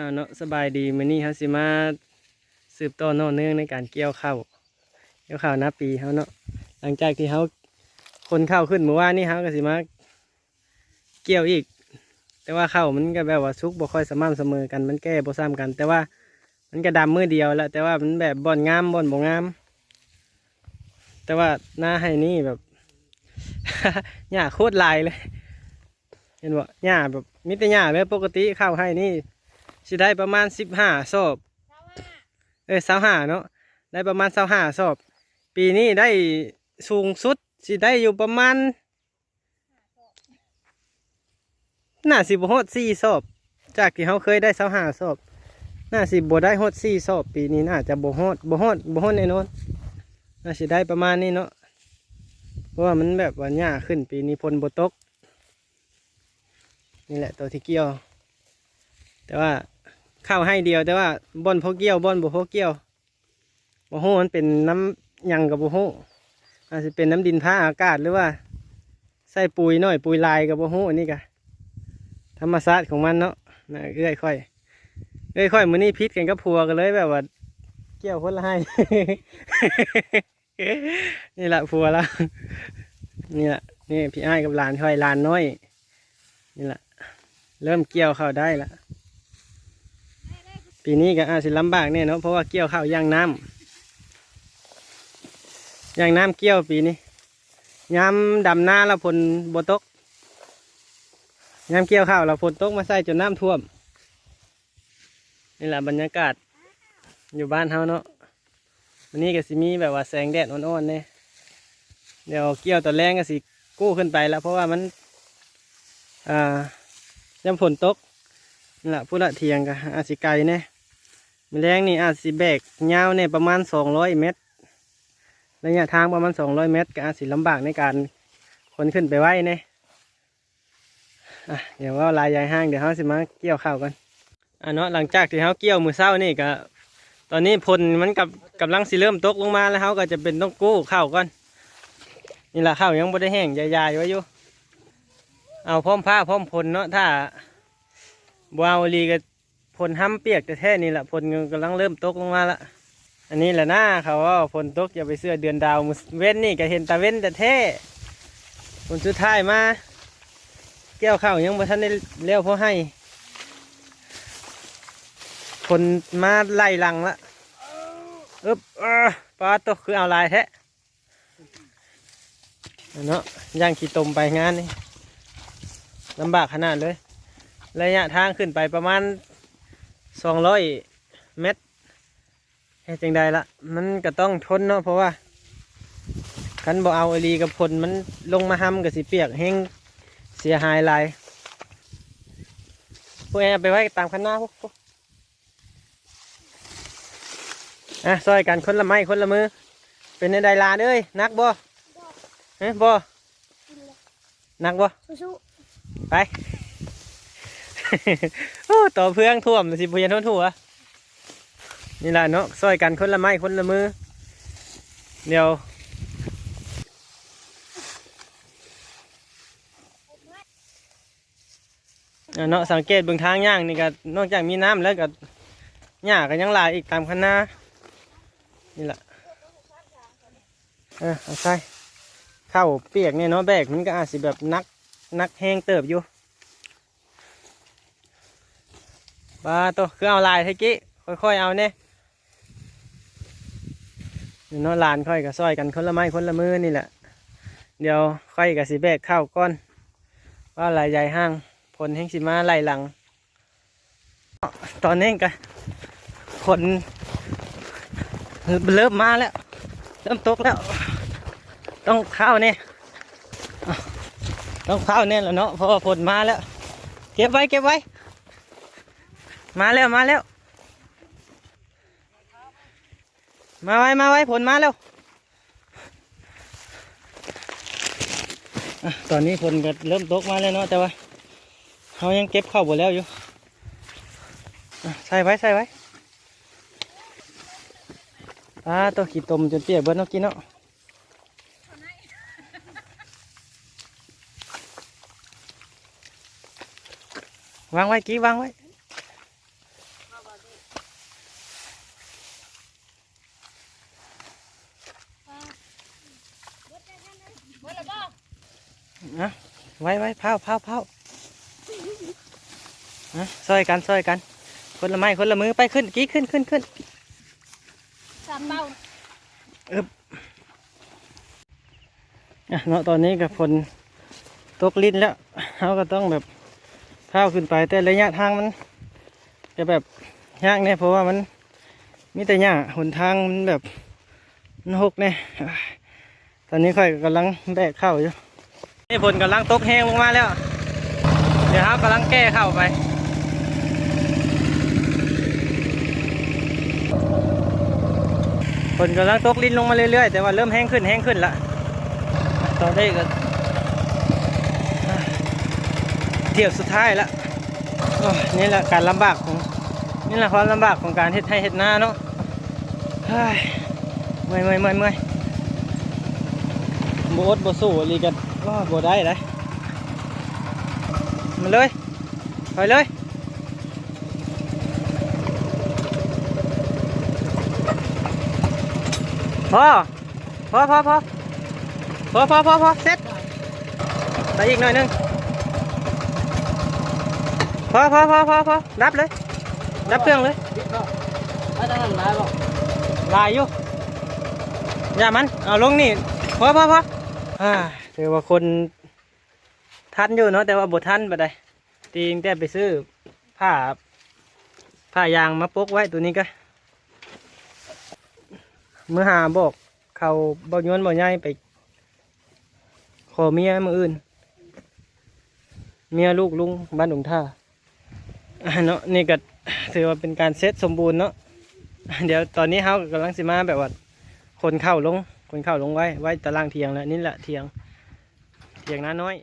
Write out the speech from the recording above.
อ้าเนาะสบายดีมื้อนี้เฮาสิมาสืบต่อเนอเนื่องในการเกี่ยวข้าวเกี่ยวข้าวนาปีเฮาเนาะหลังจากที่เฮาคนข้าวขึ้นเมื่อวานนี้เฮาก็สิมาเกี่ยวอีก แต่ว่าข้าวมันก็แบบว่าสุกบ่ค่อยสม่ำเสมอกันมันแก้บ่ซ้ำกัน แต่ว่ามันก็ดำมือเดียวแหละแต่ว่ามันแบบบ่อนงามบ่อนบ่งาม แต่ว่าหน้าให้นี่แบบ หญ้าโคตรลายเลย เห็นบ่หญ้าแบบมิตรหญ้าเลยปกติข้าวให้นี่ สิได้ประมาณสิบห้าศอบเอ้ยสาวห้าเนาะได้ประมาณสาวห้าศอบ ปีนี้ได้สูงสุดสิได้อยู่ประมาณน่าสิบฮอดสี่ศอบ จากที่เขาเคยได้สาวห้าศอบน่าสิบ่ได้ฮอดสี่ศอบ ปีนี้น่าจะบ่ฮอดบ่ฮอดบ่ฮอดแน่นอนน่าสิได้ประมาณนี้เนาะเพราะว่ามันแบบว่าหญ้าขึ้นปีนี้พลบ่ตกนี่แหละตัวที่เกี่ยว แต่ว่า ข้าวให้เดียวแต่ว่าบอนพกเกี่ยวบอนบ่พกเกี่ยวบ่ฮู้มันเป็นน้ำยังกับบ่ฮู้อาจจะเป็นน้ำดินผ้าอากาศหรือว่าใส่ปุ๋ยหน่อยปุ๋ยลายกับบ่ฮู้อันนี้กะธรรมชาติของมันเนาะนะเอ้อยค่อยเอ้อยค่อยมือนี้พิษกันกับผัวกันเลยแบบว่าเกี่ยวคนละให้ นี่แหละผัวละนี่แหละนี่พี่อ้ายกับหลานค่อยหลานน้อย นี่แหละเริ่มเกี่ยวเข้าได้ละ ปีนี้ก็อาจจะลำบากเนี่ยเนาะเพราะว่าเกี่ยวข้าวย่างน้ำย่างน้ำเกี่ยวปีนี้ยามดำหน้าแล้วฝนบตกยามเกี่ยวข้าวเราฝนตกมาใส่จนน้ำท่วม นี่แหละบรรยากาศอยู่บ้านเฮาเนาะวันนี้ก็สิมีแบบว่าแสงแดดอ่อนๆเนี่ยเดี๋ยวเกี่ยวตอนแรงก็สิกู้ขึ้นไปแล้ว เพราะว่ามันอ่ายามฝนตกนี่แหละพูดละเทียงกับอาสิไกลเนี่ย มแรงนี่อาจสิแบกยาวเนี่ยประมาณสองร้อยเมตรระยะทางประมาณสองร้อยเมตรก็อาจสิลำบากในการขนขึ้นไปไว้เนี่ยเดี๋ยวว่าลายใหญ่ห้างเดี๋ยวเขาสิมาเกี่ยวข้าวกันอะเนาะหลังจากที่เขาเกี่ยวมือเศร้านี่ก็ตอนนี้พลมันกับกำลังสิเริ่มตกลงมาแล้วเขาก็จะเป็นต้องกู้ข้าวก่อนนี่แหละข้าวยังไม่ได้แห้งใหญ่ๆไว้อยู่เอาพร้อมผ้าพร้อมพลเนาะถ้าบเอาอีหลีก็ พลห้ำเปียกแต่แท้นี่แหละพลกำลังเริ่มตกลงมาละอันนี้แหละหนะเขาว่าพลตกอย่าไปเสื้อเดือนดาวเว้นนี่ก็เห็นตาเว้นแต่แท้ผลสุดท้ายมาแก้วข้าวยังบ่ทันได้เลี้ยวเพราะให้ผลมาไล่หลังละอึบเออปลาตกคือเอาลายแท้เนาะย่างขี้ตมไปงานนี่ลำบากขนาดเลย ระยะทางขึ้นไปประมาณ สองร้อยเมตรเฮ็ดจังใดละมันก็ต้องทนเนาะเพราะว่าคันบ่เอาอหลีกับพลมันลงมาห้ำกับสิเปียกแห้งเสียหายหลายพวกแอร์ไปไว้ตามคันหน้าพวกพวกอะซอยกันคนละไม้คนละมือ เป็นในใดลานเอ้ยนักบ่เฮ้ยบ่นักบ่สู้ไปโอ้ ต่อเพื่องท่วมสิบเพียนทั่วนี่แหละเนาะซอยกันคนละไม้คนละมือ เดี๋ยวเนาะสังเกตเบื้องทางย่างนี่ก็นอกจากมีน้ำแล้วก็หญ้าก็ยังหลายอีกตามคันนานี่แหละเออเอาใส่เข้าเปียกเนี่ยเนาะแบกมันก็อาจสิแบบนักนักแห้งเติบอยู่ ปลาตัวคือเอาลายเทกี้ค่อยๆเอาเนี่ยเน้อลานค่อยกับซอยกันคนละไม้คนละมือนี่แหละ เดี๋ยวค่อยกับสีแบกข้าวก้อนว่าลายใหญ่ห้างผลแห้งสิมาไล่หลัง ตอนนี้กันคนเริ่มมาแล้ว เริ่มตกแล้ว ต้องเข้าเนี่ยต้องเข้าแน่แล้วเนาะเพราะว่าฝนมาแล้ว เก็บไว้เก็บไว้ มาแล้วมาแล้ว มาไว้มาไว้ผลมาแล้ว ตอนนี้ฝนก็เริ่มตกมาแล้วเนาะแต่ว่าเขายังเก็บเข้าหมดแล้วอยู่ใส่ไว้ใส่ไว้ปลาตัวขี้ตมจนเปียกเบิดเนาะกินเนาะวางไว้กี้วางไว้ ไว้ไว้เผาเผาเผาอะซอยกันซอยกัน คนละไม้คนละมือไปขึ้นกี้ขึ้นขึ้นขึ้นสามเป้าอะเนาะตอนนี้กับฝนตกลิ้นแล้วเขาก็ต้องแบบเท้าขึ้นไปแต่ระยะทางมัน จะแบบยากเนี่ยเพราะว่ามันมีแต่หญ้าหนทางมันแบบมันหกเนี่ยอะตอนนี้ค่อยกำลังแบกเข้าอยู่ นี่ฝนกำลังตกแห้งลงมาแล้ว เดี๋ยวเขากำลังแก้เข้าไปฝนกำลังตกลิ้นลงมาเรื่อยๆ แต่ว่าเริ่มแห้งขึ้นแห้งขึ้นละตอนนี้ก็เที่ยวสุดท้ายละนี่แหละการลำบากของนี่แหละความลำบากของการเฮ็ดให้เฮ็ดนาเนาะเฮ้ยเมื่อยเมื่อยเมื่อยเมื่อยโบอดโบสู้อีหลีกัน ว่าโบได้เลยมาเลยไปเลยพอพอพอพอพอพอพอพอเสร็จไปอีกหน่อยหนึงพอพอพอพอพอรับเลยรับเครื่องเลยไม่ต้องทำร้ายหรอกลายอยู่อย่ามันเอาลงนี่พอพอพออ่า ถือว่าคนทันอยู่เนาะแต่ว่าบททันไปได้ตีงแต่ไปซื้อผ้าผ้ายางมาปกไว้ตัวนี้ก็เมื่อหาบอกเขาบ่ย้อนบ่ย้ายไป ขอเมียมืออื่น เมียลูกลุงบ้านหลวงท่าอ่าเนาะนี่ก็ถือว่าเป็นการเซตสมบูรณ์เนาะเดี๋ยวตอนนี้เขากำลังสิมาแบบว่าคนเข้าลงคนเข้าลงไว้ไว้ตารางเทียงแล้วนี่แหละเทียง เสียงน้าน้อย